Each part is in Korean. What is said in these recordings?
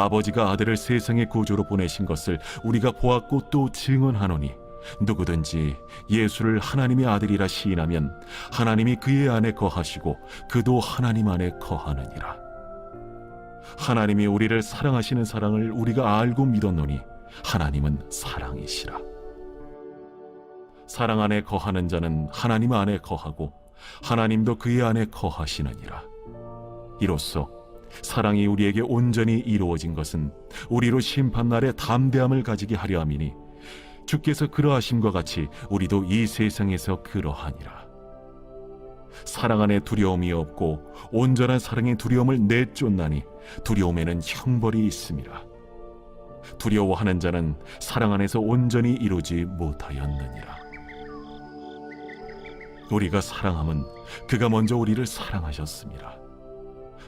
아버지가 아들을 세상의 구주로 보내신 것을 우리가 보았고 또 증언하노니 누구든지 예수를 하나님의 아들이라 시인하면 하나님이 그의 안에 거하시고 그도 하나님 안에 거하느니라. 하나님이 우리를 사랑하시는 사랑을 우리가 알고 믿었노니 하나님은 사랑이시라. 사랑 안에 거하는 자는 하나님 안에 거하고 하나님도 그의 안에 거하시느니라. 이로써 사랑이 우리에게 온전히 이루어진 것은 우리로 심판날에 담대함을 가지게 하려 함이니 주께서 그러하심과 같이 우리도 이 세상에서 그러하니라. 사랑 안에 두려움이 없고 온전한 사랑의 두려움을 내쫓나니 두려움에는 형벌이 있음이라. 두려워하는 자는 사랑 안에서 온전히 이루지 못하였느니라. 우리가 사랑함은 그가 먼저 우리를 사랑하셨습니다.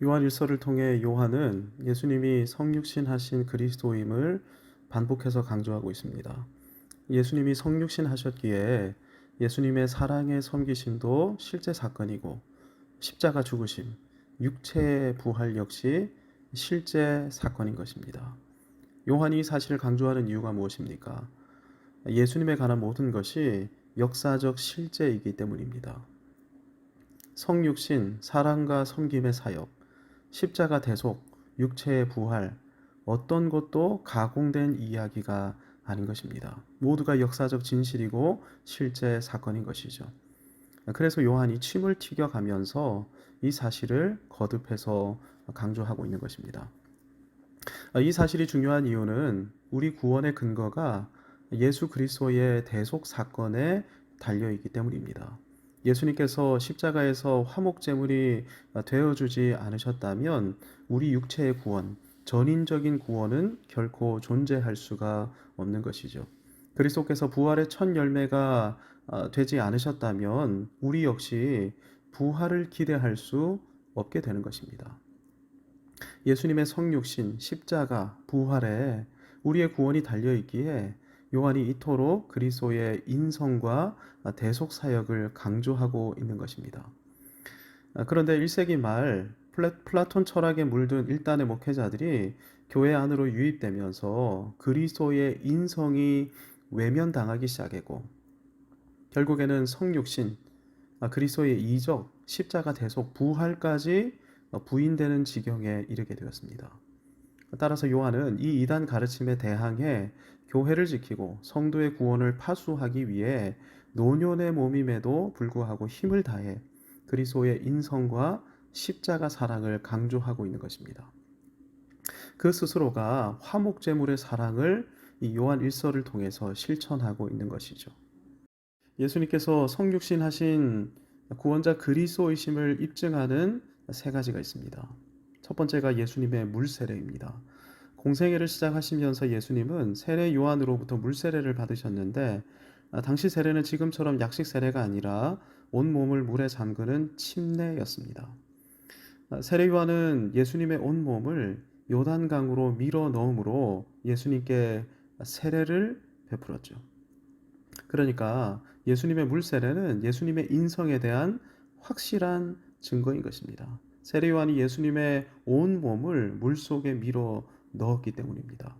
요한 일서를 통해 요한은 예수님이 성육신 하신 그리스도임을 반복해서 강조하고 있습니다. 예수님이 성육신 하셨기에 예수님의 사랑의 섬기심도 실제 사건이고 십자가 죽으심, 육체의 부활 역시 실제 사건인 것입니다. 요한이 이 사실을 강조하는 이유가 무엇입니까? 예수님에 관한 모든 것이 역사적 실제이기 때문입니다. 성육신, 사랑과 섬김의 사역, 십자가 대속, 육체의 부활, 어떤 것도 가공된 이야기가 아닌 것입니다. 모두가 역사적 진실이고 실제 사건인 것이죠. 그래서 요한이 침을 튀겨가면서 이 사실을 거듭해서 강조하고 있는 것입니다. 이 사실이 중요한 이유는 우리 구원의 근거가 예수 그리스도의 대속 사건에 달려 있기 때문입니다. 예수님께서 십자가에서 화목 제물이 되어주지 않으셨다면 우리 육체의 구원, 전인적인 구원은 결코 존재할 수가 없는 것이죠. 그리스도께서 부활의 첫 열매가 아, 되지 않으셨다면 우리 역시 부활을 기대할 수 없게 되는 것입니다. 예수님의 성육신, 십자가, 부활에 우리의 구원이 달려 있기에 요한이 이토록 그리스도의 인성과 대속 사역을 강조하고 있는 것입니다. 아, 그런데 1세기 말 플라톤 철학에 물든 일단의 목회자들이 교회 안으로 유입되면서 그리스도의 인성이 외면당하기 시작했고 결국에는 성육신, 아, 그리스도의 이적, 십자가 대속, 부활까지 부인되는 지경에 이르게 되었습니다. 따라서 요한은 이 이단 가르침에 대항해 교회를 지키고 성도의 구원을 파수하기 위해 노년의 몸임에도 불구하고 힘을 다해 그리스도의 인성과 십자가 사랑을 강조하고 있는 것입니다. 그 스스로가 화목제물의 사랑을 이 요한 일서를 통해서 실천하고 있는 것이죠. 예수님께서 성육신 하신 구원자 그리스도이심을 입증하는 세 가지가 있습니다. 첫 번째가 예수님의 물세례입니다. 공생애를 시작하시면서 예수님은 세례 요한으로부터 물세례를 받으셨는데 아, 당시 세례는 지금처럼 약식 세례가 아니라 온 몸을 물에 잠그는 침례였습니다. 아, 세례 요한은 예수님의 온 몸을 요단강으로 밀어 넣음으로 예수님께 세례를 베풀었죠. 그러니까 예수님의 물세례는 예수님의 인성에 대한 확실한 증거인 것입니다. 세례 요한이 예수님의 온 몸을 물 속에 밀어 넣었기 때문입니다.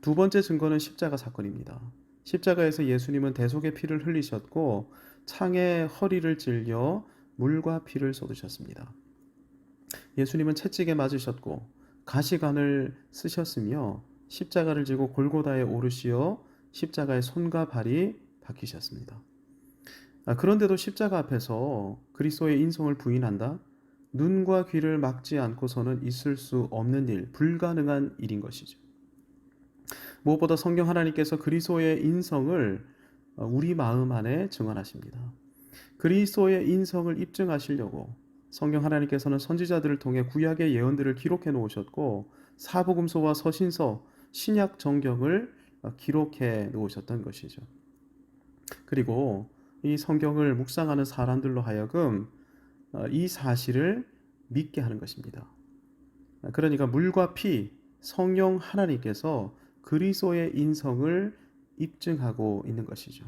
두 번째 증거는 십자가 사건입니다. 십자가에서 예수님은 대속의 피를 흘리셨고 창에 허리를 찔려 물과 피를 쏟으셨습니다. 예수님은 채찍에 맞으셨고 가시관을 쓰셨으며 십자가를 지고 골고다에 오르시어 십자가의 손과 발이 박히셨습니다. 아, 그런데도 십자가 앞에서 그리스도의 인성을 부인한다? 눈과 귀를 막지 않고서는 있을 수 없는 일, 불가능한 일인 것이죠. 무엇보다 성경 하나님께서 그리스도의 인성을 어, 우리 마음 안에 증언하십니다. 그리스도의 인성을 입증하시려고 성경 하나님께서는 선지자들을 통해 구약의 예언들을 기록해 놓으셨고 사복음서와 서신서, 신약 정경을 어, 기록해 놓으셨던 것이죠. 그리고 이 성경을 묵상하는 사람들로 하여금 어, 이 사실을 믿게 하는 것입니다. 그러니까 물과 피, 성령 하나님께서 그리스도의 인성을 입증하고 있는 것이죠.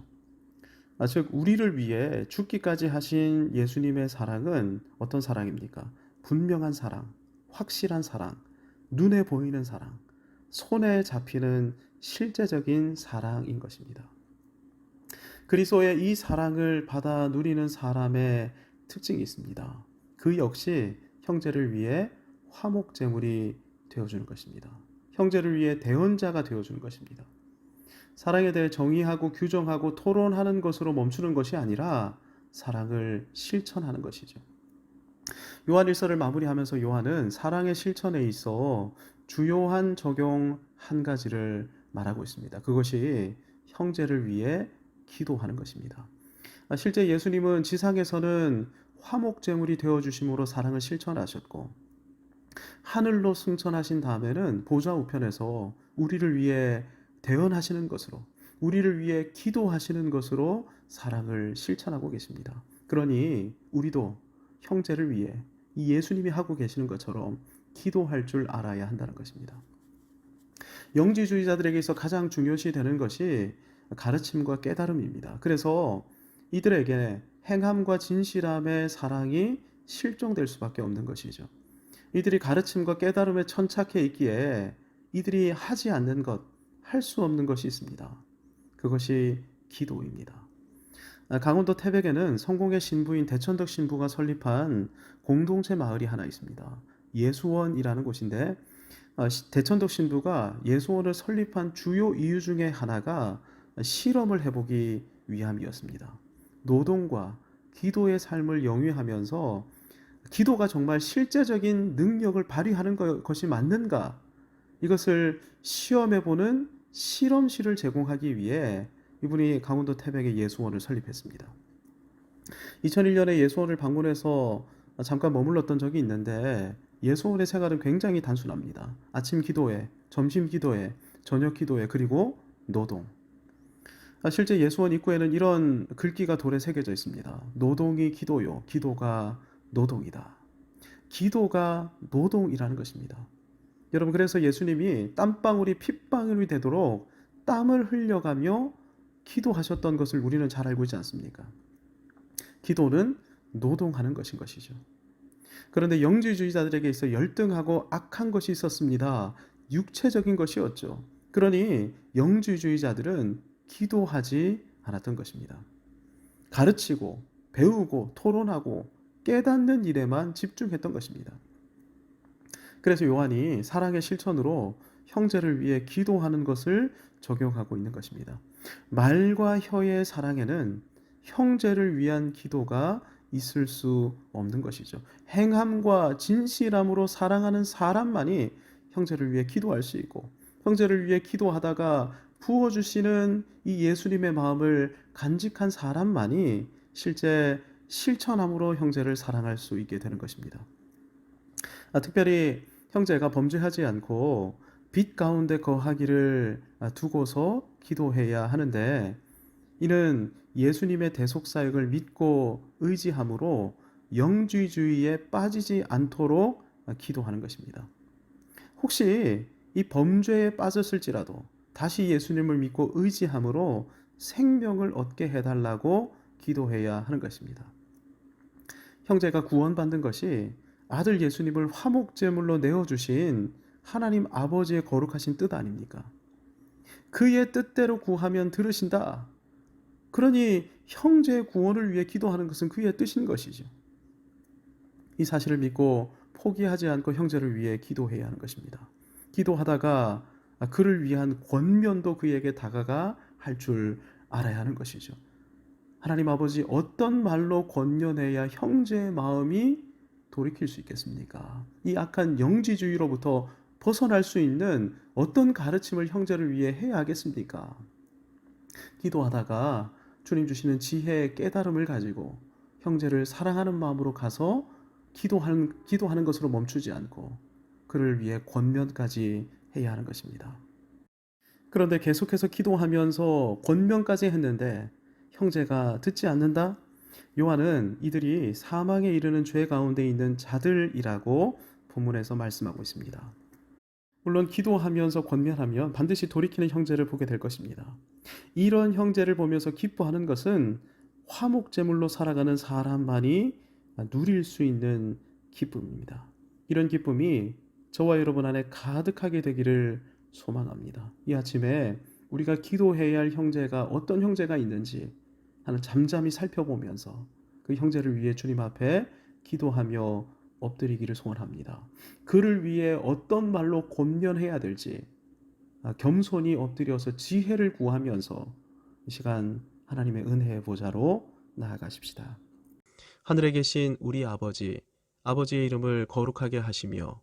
아, 즉 우리를 위해 죽기까지 하신 예수님의 사랑은 어떤 사랑입니까? 분명한 사랑, 확실한 사랑, 눈에 보이는 사랑, 손에 잡히는 실제적인 사랑인 것입니다. 그리스도의 이 사랑을 받아 누리는 사람의 특징이 있습니다. 그 역시 형제를 위해 화목제물이 되어주는 것입니다. 형제를 위해 대언자가 되어주는 것입니다. 사랑에 대해 정의하고 규정하고 토론하는 것으로 멈추는 것이 아니라 사랑을 실천하는 것이죠. 요한 일서를 마무리하면서 요한은 사랑의 실천에 있어 주요한 적용 한 가지를 말하고 있습니다. 그것이 형제를 위해 기도하는 것입니다. 아, 실제 예수님은 지상에서는 화목제물이 되어 주심으로 사랑을 실천하셨고 하늘로 승천하신 다음에는 보좌 우편에서 우리를 위해 대언하시는 것으로 우리를 위해 기도하시는 것으로 사랑을 실천하고 계십니다. 그러니 우리도 형제를 위해 이 예수님이 하고 계시는 것처럼 기도할 줄 알아야 한다는 것입니다. 영지주의자들에게 서 가장 중요시 되는 것이 가르침과 깨달음입니다. 그래서 이들에게 행함과 진실함의 사랑이 실종될 수밖에 없는 것이죠. 이들이 가르침과 깨달음에 천착해 있기에 이들이 하지 않는 것, 할 수 없는 것이 있습니다. 그것이 기도입니다. 아, 강원도 태백에는 성공의 신부인 대천덕 신부가 설립한 공동체 마을이 하나 있습니다. 예수원이라는 곳인데 아, 대천덕 신부가 예수원을 설립한 주요 이유 중에 하나가 실험을 해보기 위함이었습니다. 노동과 기도의 삶을 영위하면서 기도가 정말 실제적인 능력을 발휘하는 것이 맞는가? 이것을 시험해 보는 실험실을 제공하기 위해 이분이 강원도 태백의 예수원을 설립했습니다. 2001년에 예수원을 방문해서 잠깐 머물렀던 적이 있는데 예수원의 생활은 굉장히 단순합니다. 아침 기도회, 점심 기도회, 저녁 기도회, 그리고 노동. 아, 실제 예수원 입구에는 이런 글귀가 돌에 새겨져 있습니다. 노동이 기도요, 기도가 노동이다. 기도가 노동이라는 것입니다. 여러분 그래서 예수님이 땀방울이 핏방울이 되도록 땀을 흘려가며 기도하셨던 것을 우리는 잘 알고 있지 않습니까? 기도는 노동하는 것인 것이죠. 그런데 영지주의자들에게 있어 열등하고 악한 것이 있었습니다. 육체적인 것이었죠. 그러니 영지주의자들은 기도하지 않았던 것입니다. 가르치고 배우고 토론하고 깨닫는 일에만 집중했던 것입니다. 그래서 요한이 사랑의 실천으로 형제를 위해 기도하는 것을 적용하고 있는 것입니다. 말과 혀의 사랑에는 형제를 위한 기도가 있을 수 없는 것이죠. 행함과 진실함으로 사랑하는 사람만이 형제를 위해 기도할 수 있고, 형제를 위해 기도하다가 부어주시는 이 예수님의 마음을 간직한 사람만이 실제 실천함으로 형제를 사랑할 수 있게 되는 것입니다. 아, 특별히 형제가 범죄하지 않고 빛 가운데 거하기를 두고서 기도해야 하는데 이는 예수님의 대속 사역을 믿고 의지함으로 영주주의에 빠지지 않도록 기도하는 것입니다. 혹시 이 범죄에 빠졌을지라도 다시 예수님을 믿고 의지함으로 생명을 얻게 해달라고 기도해야 하는 것입니다. 형제가 구원받는 것이 아들 예수님을 화목제물로 내어주신 하나님 아버지의 거룩하신 뜻 아닙니까? 그의 뜻대로 구하면 들으신다. 그러니 형제의 구원을 위해 기도하는 것은 그의 뜻인 것이죠. 이 사실을 믿고 포기하지 않고 형제를 위해 기도해야 하는 것입니다. 기도하다가 그를 위한 권면도 그에게 다가가 할 줄 알아야 하는 것이죠. 하나님 아버지 어떤 말로 권면해야 형제의 마음이 돌이킬 수 있겠습니까? 이 악한 영지주의로부터 벗어날 수 있는 어떤 가르침을 형제를 위해 해야 하겠습니까? 기도하다가 주님 주시는 지혜의 깨달음을 가지고 형제를 사랑하는 마음으로 가서 기도하는, 기도하는 것으로 멈추지 않고 그를 위해 권면까지 해야 하는 것입니다. 그런데 계속해서 기도하면서 권면까지 했는데 형제가 듣지 않는다? 요한은 이들이 사망에 이르는 죄 가운데 있는 자들이라고 본문에서 말씀하고 있습니다. 물론 기도하면서 권면하면 반드시 돌이키는 형제를 보게 될 것입니다. 이런 형제를 보면서 기뻐하는 것은 화목제물로 살아가는 사람만이 누릴 수 있는 기쁨입니다. 이런 기쁨이 저와 여러분 안에 가득하게 되기를 소망합니다. 이 아침에 우리가 기도해야 할 형제가 어떤 형제가 있는지 하는 잠잠히 살펴보면서 그 형제를 위해 주님 앞에 기도하며 엎드리기를 소원합니다. 그를 위해 어떤 말로 권면해야 될지 아, 겸손히 엎드려서 지혜를 구하면서 이 시간 하나님의 은혜의 보좌로 나아가십시다. 하늘에 계신 우리 아버지, 아버지의 이름을 거룩하게 하시며